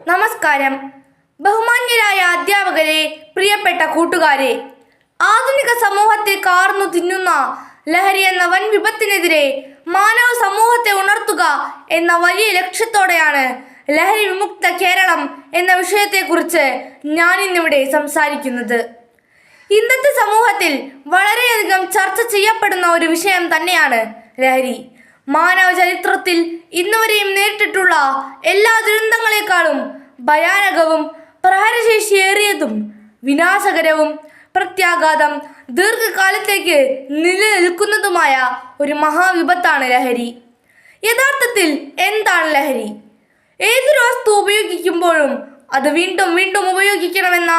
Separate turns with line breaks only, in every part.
നമസ്കാരം. ബഹുമാന്യരായ അധ്യാപകരെ പ്രിയപ്പെട്ട കൂട്ടുകാരെ ആധുനിക സമൂഹത്തെ കാർന്നു തിന്നുന്ന ലഹരി എന്ന വൻ വിപത്തിനെതിരെ മാനവ സമൂഹത്തെ ഉണർത്തുക എന്ന വലിയ ലക്ഷ്യത്തോടെയാണ് ലഹരി വിമുക്ത കേരളം എന്ന വിഷയത്തെക്കുറിച്ച് ഞാൻ ഇന്നിവിടെ സംസാരിക്കുന്നത്. ഇന്നത്തെ സമൂഹത്തിൽ വളരെയധികം ചർച്ച ചെയ്യപ്പെടുന്ന ഒരു വിഷയം തന്നെയാണ് ലഹരി. മാനവ ചരിത്രത്തിൽ ഇന്നുവരെയും നേരിട്ടിട്ടുള്ള എല്ലാ ദുരന്തങ്ങളെക്കാളും ഭയാനകവും പ്രഹരശേഷിയേറിയതും വിനാശകരവും പ്രത്യാഘാതം ദീർഘകാലത്തേക്ക് നിലനിൽക്കുന്നതുമായ ഒരു മഹാവിപത്താണ് ലഹരി. യഥാർത്ഥത്തിൽ എന്താണ് ലഹരി? ഏതൊരു വസ്തു ഉപയോഗിക്കുമ്പോഴും അത് വീണ്ടും വീണ്ടും ഉപയോഗിക്കണമെന്ന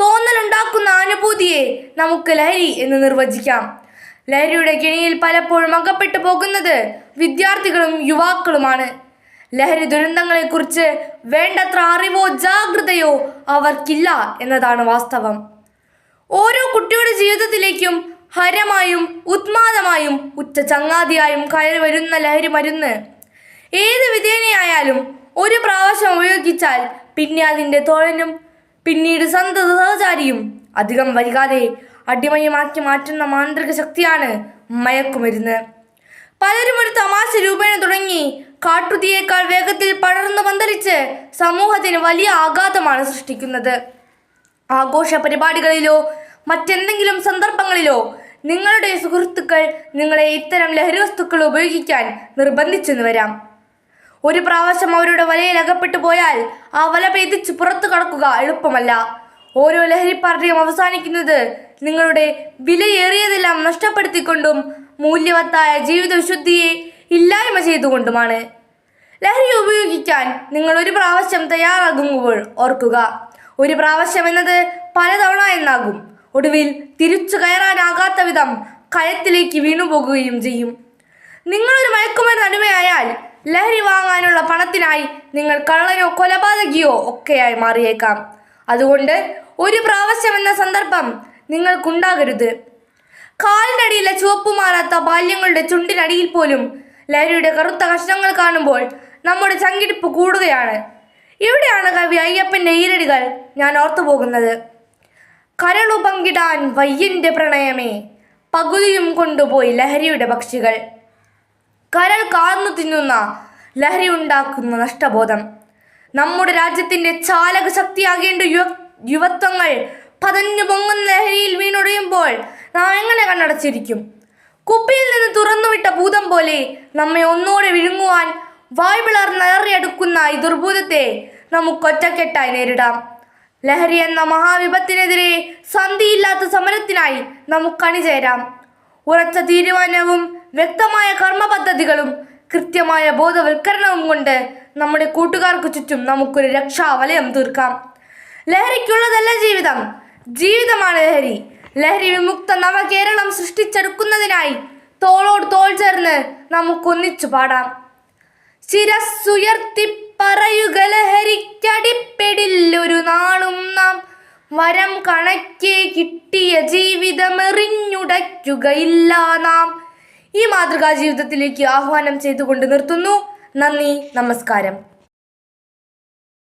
തോന്നലുണ്ടാക്കുന്ന അനുഭൂതിയെ നമുക്ക് ലഹരി എന്ന് നിർവചിക്കാം. ലഹരിയുടെ കെണിയിൽ പലപ്പോഴും അകപ്പെട്ടു പോകുന്നത് വിദ്യാർത്ഥികളും യുവാക്കളുമാണ്. ലഹരി ദുരന്തങ്ങളെക്കുറിച്ച് വേണ്ടത്ര അറിവോ ജാഗ്രതയോ അവർക്കില്ല എന്നതാണ് വാസ്തവം. ഓരോ കുട്ടിയുടെ ജീവിതത്തിലേക്കും ഹരമായും ഉത്മാദമായും ഉറ്റ ചങ്ങാതിയായും കയറി വരുന്ന ലഹരി മരുന്ന്. ഏത് വിധേനയായാലും ഒരു പ്രാവശ്യം ഉപയോഗിച്ചാൽ പിന്നെ അതിന്റെ തോഴനും പിന്നീട് സന്തത സഹചാരിയും അധികം വൈകാതെ അടിമയമാക്കി മാറ്റുന്ന മാന്ത്രിക ശക്തിയാണ് മയക്കുമരുന്ന്. പലരും ഒരു തമാശ രൂപേണ തുടങ്ങി. കാട്ടുതീയേക്കാൾ വേഗത്തിൽ പടർന്നു പന്തലിച്ച് സമൂഹത്തിന് വലിയ ആഘാതമാണ് സൃഷ്ടിക്കുന്നത്. ആഘോഷ പരിപാടികളിലോ മറ്റെന്തെങ്കിലും സന്ദർഭങ്ങളിലോ നിങ്ങളുടെ സുഹൃത്തുക്കൾ നിങ്ങളെ ഇത്തരം ലഹരി വസ്തുക്കൾ ഉപയോഗിക്കാൻ നിർബന്ധിച്ചെന്ന് വരാം. ഒരു പ്രാവശ്യം അവരുടെ വലയിൽ അകപ്പെട്ടു പോയാൽ ആ വല പേതിച്ച് പുറത്തു കടക്കുക എളുപ്പമല്ല. ഓരോ ലഹരി പാർട്ടിയും അവസാനിക്കുന്നത് നിങ്ങളുടെ വിലയേറിയതെല്ലാം നഷ്ടപ്പെടുത്തിക്കൊണ്ടും മൂല്യവത്തായ ജീവിത വിശുദ്ധിയെ ഇല്ലായ്മ ചെയ്തുകൊണ്ടുമാണ്. ലഹരി ഉപയോഗിക്കാൻ നിങ്ങൾ ഒരു പ്രാവശ്യം തയ്യാറാകുമ്പോൾ ഓർക്കുക ഒരു പ്രാവശ്യം എന്നത് പലതവണ എന്നാകും. ഒടുവിൽ തിരിച്ചു കയറാനാകാത്ത വിധം കയത്തിലേക്ക് വീണുപോകുകയും ചെയ്യും. നിങ്ങളൊരു മയക്കുമരുന്ന് അടിമയായാൽ ലഹരി വാങ്ങാനുള്ള പണത്തിനായി നിങ്ങൾ കള്ളനോ കൊലപാതകിയോ ഒക്കെയായി മാറിയേക്കാം. അതുകൊണ്ട് ഒരു പ്രാവശ്യം എന്ന സന്ദർഭം നിങ്ങൾക്കുണ്ടാകരുത്. കാലിനടിയിലെ ചുവപ്പ് മാറാത്ത ബാല്യങ്ങളുടെ ചുണ്ടിനടിയിൽ പോലും ലഹരിയുടെ കറുത്ത കഷ്ണങ്ങൾ കാണുമ്പോൾ നമ്മുടെ ചങ്കിടിപ്പ് കൂടുകയാണ്. ഇവിടെയാണ് കവി അയ്യപ്പന്റെ ഈരടികൾ ഞാൻ ഓർത്തു പോകുന്നത്. കരളു പങ്കിടാൻ വയ്യന്റെ പ്രണയമേ പകുതിയും കൊണ്ടുപോയി ലഹരിയുടെ പക്ഷികൾ. കരൾ കാർന്നു തിന്നുന്ന ലഹരി ഉണ്ടാക്കുന്ന നഷ്ടബോധം. നമ്മുടെ രാജ്യത്തിന്റെ ചാലക ശക്തിയാകേണ്ട യുവ യുവത്വങ്ങൾ പതഞ്ഞു പൊങ്ങുന്ന ലഹരിയിൽ നാം എങ്ങനെ കണ്ണടച്ചിരിക്കും? കുപ്പിയിൽ നിന്ന് തുറന്നുവിട്ട ഭൂതം പോലെ നമ്മെ ഒന്നുകൂടെ വിഴുങ്ങുവാൻ വായ്പിളർ നിറയടുക്കുന്ന ഈ ദുർഭൂതത്തെ നമുക്കൊറ്റക്കെട്ടായി നേരിടാം. ലഹരി എന്ന മഹാവിപത്തിനെതിരെ സന്ധിയില്ലാത്ത സമരത്തിനായി നമുക്ക് അണിചേരാം ഉറച്ച തീരുമാനവും വ്യക്തമായ കർമ്മ പദ്ധതികളും കൃത്യമായ ബോധവൽക്കരണവും കൊണ്ട് നമ്മുടെ കൂട്ടുകാർക്ക് ചുറ്റും നമുക്കൊരു രക്ഷാവലയം തീർക്കാം. ലഹരിക്കുള്ളതല്ല ജീവിതം. ജീവിതമാണ് ലഹരി. ലഹരി വിമുക്ത നവകേരളം സൃഷ്ടിച്ചെടുക്കുന്നതിനായി തോളോട് തോൾ ചേർന്ന് നമുക്കൊന്നിച്ചു പാടാം. ശിരസ്സുയർത്തി പറയുക ലഹരിക്കടിപ്പെടില്ലൊരു നാളും നാം വരം കണക്കേ കിട്ടിയ ജീവിതമെറിഞ്ഞുടയ്ക്കുകയില്ല നാം. ഈ മാതൃകാ ജീവിതത്തിലേക്ക് ആഹ്വാനം ചെയ്തുകൊണ്ട് നിർത്തുന്നു. നന്ദി നമസ്കാരം.